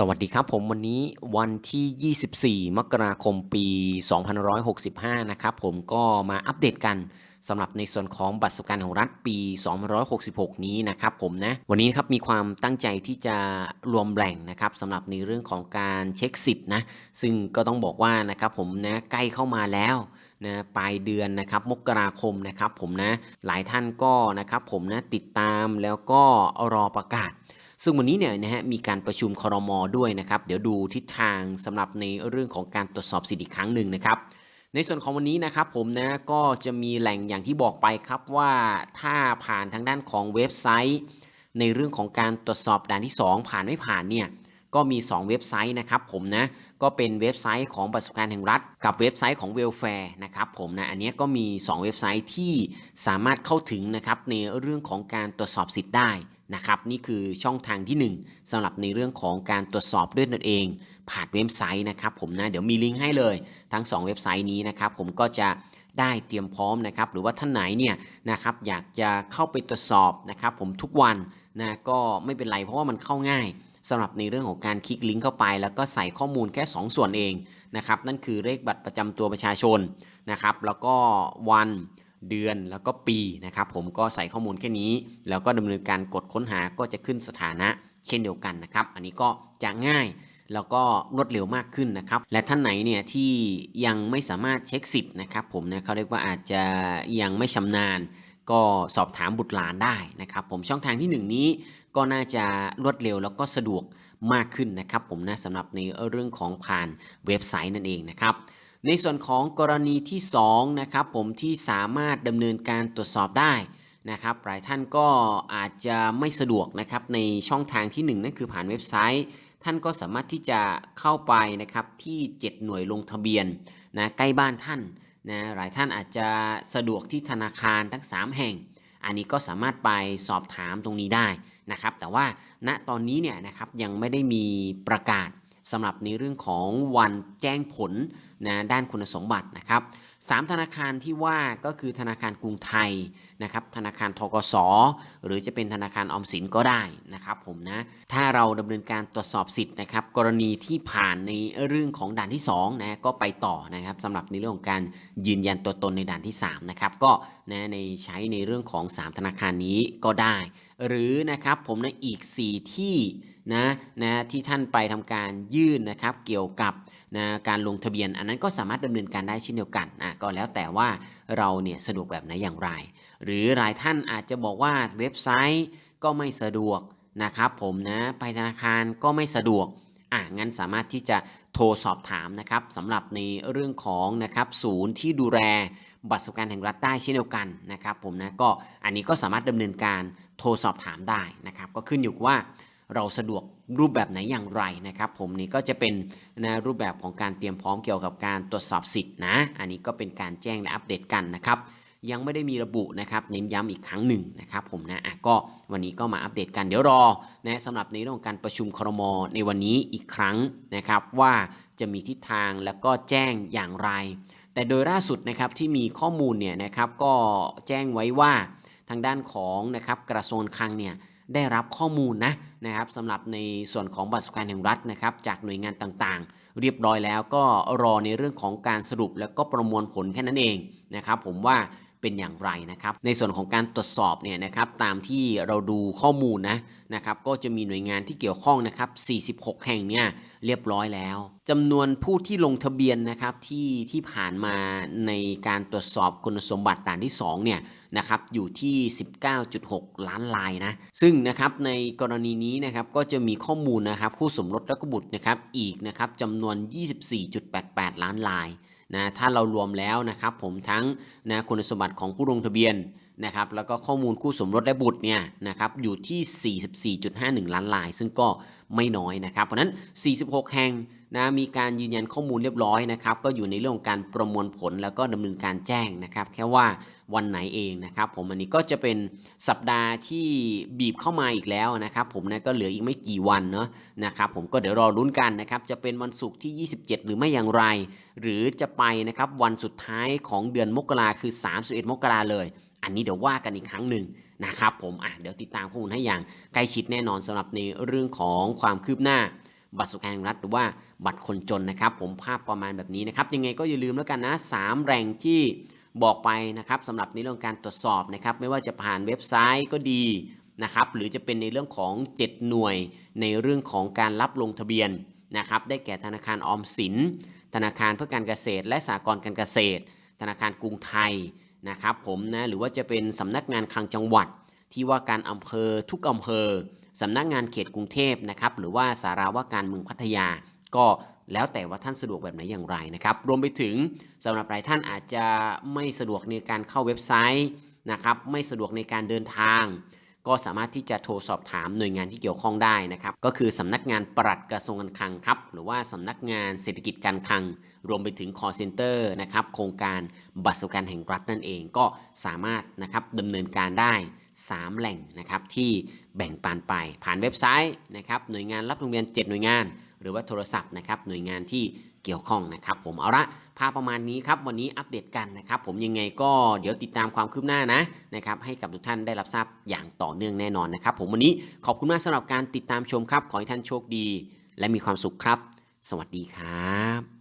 สวัสดีครับผมวันนี้วันที่ 24 มกราคมปี 2565 นะครับผมก็มาอัปเดตกันสำหรับในส่วนของบัตรสวัสดิการของรัฐปี 2566 นี้นะครับผมนะวันนี้ครับมีความตั้งใจที่จะรวมแบ่งนะครับสำหรับในเรื่องของการเช็คสิทธิ์นะซึ่งก็ต้องบอกว่านะครับผมนะใกล้เข้ามาแล้วนะปลายเดือนนะครับมกราคมนะครับผมนะหลายท่านก็นะครับผมนะติดตามแล้วก็รอประกาศ ซึ่งวันนี้เนี่ยนะฮะมีการประชุมคอรมอด้วยนะครับ เดี๋ยวดูทิศทางสำหรับในเรื่องของการตรวจสอบสิทธิ์อีกครั้งหนึ่งนะครับในส่วนของวันนี้นะครับผมนะก็จะมีแหล่งอย่างที่บอกไปครับว่าถ้าผ่านทางด้านของเว็บไซต์ ในเรื่องของการตรวจสอบด่านที่ 2 ผ่านไม่ผ่านเนี่ยก็มี 2 เว็บไซต์นะครับผมนะก็เป็นเว็บไซต์ของบัตรสวัสดิการแห่งรัฐ กับเว็บไซต์ของเวลแฟร์นะครับผมนะอันนี้ก็มี 2 เว็บไซต์ที่สามารถเข้าถึงนะครับในเรื่องของการตรวจสอบสิทธิ์ได้ นะครับนี่คือช่องทางที่ 1สำหรับในเรื่องของการตรวจสอบด้วยตนเอง ผ่านเว็บไซต์นะครับผมนะเดี๋ยวมีลิงก์ให้เลยทั้ง 2 เว็บไซต์นี้นะครับผมก็จะได้เตรียมพร้อมนะครับหรือว่าท่านไหนเนี่ยนะครับอยากจะเข้าไปตรวจสอบนะครับผมทุกวันนะก็ไม่เป็นไรเพราะว่ามันเข้าง่ายสำหรับในเรื่องของการคลิกลิงก์เข้าไป แล้วก็ใส่ข้อมูลแค่ 2 ส่วนเองนะครับนั่นคือเลขบัตรประจำตัวประชาชนนะครับแล้วก็วัน เดือนแล้วก็ปีนะครับผมก็ใส่ข้อมูลแค่นี้ แล้วก็ดำเนินการกดค้นหาก็จะขึ้นสถานะเช่นเดียวกันนะครับ อันนี้ก็จะง่ายแล้วก็รวดเร็วมากขึ้นนะครับ และท่านไหนเนี่ยที่ยังไม่สามารถเช็คสิทธิ์นะครับผมนะเขาเรียกว่าอาจจะยังไม่ชำนาญ ก็สอบถามบุตรหลานได้นะครับ ผมช่องทางที่ 1 นี้ก็น่าจะรวดเร็วแล้วก็สะดวกมากขึ้นนะครับ ผมนะสำหรับในเรื่องของผ่านเว็บไซต์นั่นเองนะครับ ในส่วนของกรณีที่2นะครับผมที่สามารถดำเนินการตรวจสอบได้นะครับหลายท่านก็อาจจะไม่สะดวกนะครับในช่องทางที่ 1 นั่นคือผ่านเว็บไซต์ ท่านก็สามารถที่จะเข้าไปนะครับที่ 7 หน่วยลงทะเบียนนะใกล้บ้านท่านนะหลายท่านอาจจะสะดวกที่ธนาคารทั้ง 3 แห่ง อันนี้ก็สามารถไปสอบถามตรงนี้ได้นะครับแต่ว่าณตอนนี้เนี่ยนะครับยังไม่ได้มีประกาศสำหรับในเรื่องของวันแจ้งผลนะด้านคุณสมบัตินะครับสามธนาคารที่ว่าก็คือธนาคารกรุงไทยนะครับธนาคารทกสหรือจะเป็นธนาคารออมสินก็ได้นะครับผมนะถ้าเราดำเนินการตรวจสอบสิทธิ์นะครับกรณีที่ผ่านในเรื่องของด่านที่2นะก็ไปต่อนะครับสำหรับในเรื่องของการยืนยันตัวตนในด่านที่3นะครับก็นะในใช้ในเรื่องของ 3 ธนาคารนี้ก็ได้ หรือนะครับผมนะอีก 4 ที่นะนะที่ท่านไปทำการยื่นนะครับเกี่ยวกับนะการลงทะเบียน อันนั้นก็สามารถดำเนินการได้เช่นเดียวกันอะก็แล้วแต่ว่าเราเนี่ยสะดวกแบบไหนอย่างไร หรือหลายท่านอาจจะบอกว่าเว็บไซต์ก็ไม่สะดวกนะครับผมนะไปธนาคารก็ไม่สะดวกอะงั้นสามารถที่จะโทรสอบถามนะครับสำหรับในเรื่องของนะครับศูนย์ที่ดูแลบัตรสวัสดิการแห่งรัฐได้เช่นเดียวกันนะครับผมนะก็อันนี้ก็สามารถดำเนินการโทรสอบถามได้นะครับก็ขึ้นอยู่กับว่า เราสะดวกรูปแบบไหนอย่างไรนะครับ ผมนี่ก็จะเป็นนะรูปแบบของการเตรียมพร้อมเกี่ยวกับการตรวจสอบสิทธินะ อันนี้ก็เป็นการแจ้งและอัปเดตกันนะครับยังไม่ได้มีระบุนะครับเน้นย้ำอีกครั้งหนึ่งนะครับผมนะะก็วันนี้ก็มาอัปเดตกันเดี๋ยวรอนะสำหรับในเรื่องของการประชุมครมในวันนี้อีกครั้งนะครับว่าจะมีทิศทางแล้วก็แจ้งอย่างไร แต่โดยล่าสุดนะครับที่มีข้อมูลเนี่ยนะครับก็แจ้งไว้ว่าทางด้านของนะครับกระทรวงคลังเนี่ย ได้รับข้อมูลนะนะครับสำหรับในส่วนของบัตรสวัสดิการแห่งรัฐนะครับจากหน่วยงานต่างๆ เรียบร้อยแล้วก็รอในเรื่องของการสรุปแล้วก็ประมวลผลแค่นั้นเองนะครับผมว่า เป็นอย่างไรนะครับ ในส่วนของการตรวจสอบเนี่ยนะครับตามที่เราดูข้อมูลนะนะครับก็จะมีหน่วยงานที่เกี่ยวข้องนะครับ 46 แห่งเนี่ยเรียบร้อยแล้วจำนวนผู้ที่ลงทะเบียนนะครับที่ที่ผ่านมาในการตรวจสอบคุณสมบัติด่านที่2เนี่ยนะครับอยู่ที่ 19.6 ล้านลายนะซึ่งนะครับในกรณีนี้นะครับก็จะมีข้อมูลนะครับคู่สมรสและก็บุตรนะครับอีกนะครับจำนวน 24.88 ล้านลาย นะถ้าเรารวมแล้วนะครับผมทั้งนะคุณสมบัติของผู้ลงทะเบียน นะครับแล้วก็ข้อมูลคู่สมรสและบุตรเนี่ยนะครับอยู่ที่ 44.51 ล้านลาย ซึ่งก็ไม่น้อยนะครับ เพราะนั้น 46 แห่งนะมีการยืนยันข้อมูลเรียบร้อยนะครับก็อยู่ในเรื่องของการประมวลผลแล้วก็ดำเนินการแจ้งนะครับแค่ว่าวันไหนเองนะครับผมอันนี้ก็จะเป็นสัปดาห์ที่บีบเข้ามาอีกแล้วนะครับผมนะก็เหลืออีกไม่กี่วันเนาะนะครับผมก็เดี๋ยวรอรุ้นกันนะครับจะเป็นวันศุกร์ที่ 27 หรือไม่อย่างไร หรือจะไปนะครับวันสุดท้ายของเดือนมกราคือ 31 มกราเลย อันนี้เดี๋ยวว่ากันอีกครั้งหนึ่งนะครับผมอะเดี๋ยวติดตามข้อมูลให้อย่างใกล้ชิดแน่นอนสำหรับในเรื่องของความคืบหน้า บัตรสวัสดิการแห่งรัฐหรือว่าบัตรคนจนนะครับ ผมภาพประมาณแบบนี้นะครับ ยังไงก็อย่าลืมแล้วกันนะสามแหล่งที่บอกไปนะครับสำหรับในเรื่องการตรวจสอบนะครับ ไม่ว่าจะผ่านเว็บไซต์ก็ดีนะครับหรือจะเป็นในเรื่องของ 7 หน่วย ในเรื่องของการรับลงทะเบียนนะครับได้แก่ธนาคารออมสิน ธนาคารเพื่อการเกษตร และสหกรณ์การเกษตร ธนาคารกรุงไทย นะครับผมนะหรือว่าจะเป็นสำนักงานคลังจังหวัด ที่ว่าการอำเภอทุกอำเภอสำนักงานเขตกรุงเทพนะครับหรือว่าสาราว่าการเมืองพัทยา ก็แล้วแต่ว่าท่านสะดวกแบบไหนอย่างไรนะครับรวมไปถึงสำหรับหลายท่านอาจจะไม่สะดวกในการเข้าเว็บไซต์นะครับไม่สะดวกในการเดินทาง ก็สามารถที่จะโทรสอบถามหน่วยงานที่เกี่ยวข้องได้นะครับ ก็คือสำนักงานปลัดกระทรวงการคลังครับ หรือว่าสำนักงานเศรษฐกิจการคลัง รวมไปถึง call center นะครับ โครงการบัตรสวัสดิการแห่งรัฐนั่นเอง ก็สามารถนะครับดำเนินการได้ 3 แหล่งนะครับที่แบ่งปันไป ผ่านเว็บไซต์นะครับ หน่วยงานรับโรงเรียน 7 หน่วยงาน หรือว่าโทรศัพท์นะครับ หน่วยงานที่ เกี่ยวข้องนะครับผมเอาละภาพประมาณนี้ครับวันนี้อัปเดตกันนะครับผมยังไงก็เดี๋ยวติดตามความคืบหน้านะนะครับให้กับทุกท่านได้รับทราบอย่างต่อเนื่องแน่นอนนะครับผมวันนี้ขอบคุณมากสำหรับการติดตามชมครับขอให้ท่านโชคดี และมีความสุขครับ สวัสดีครับ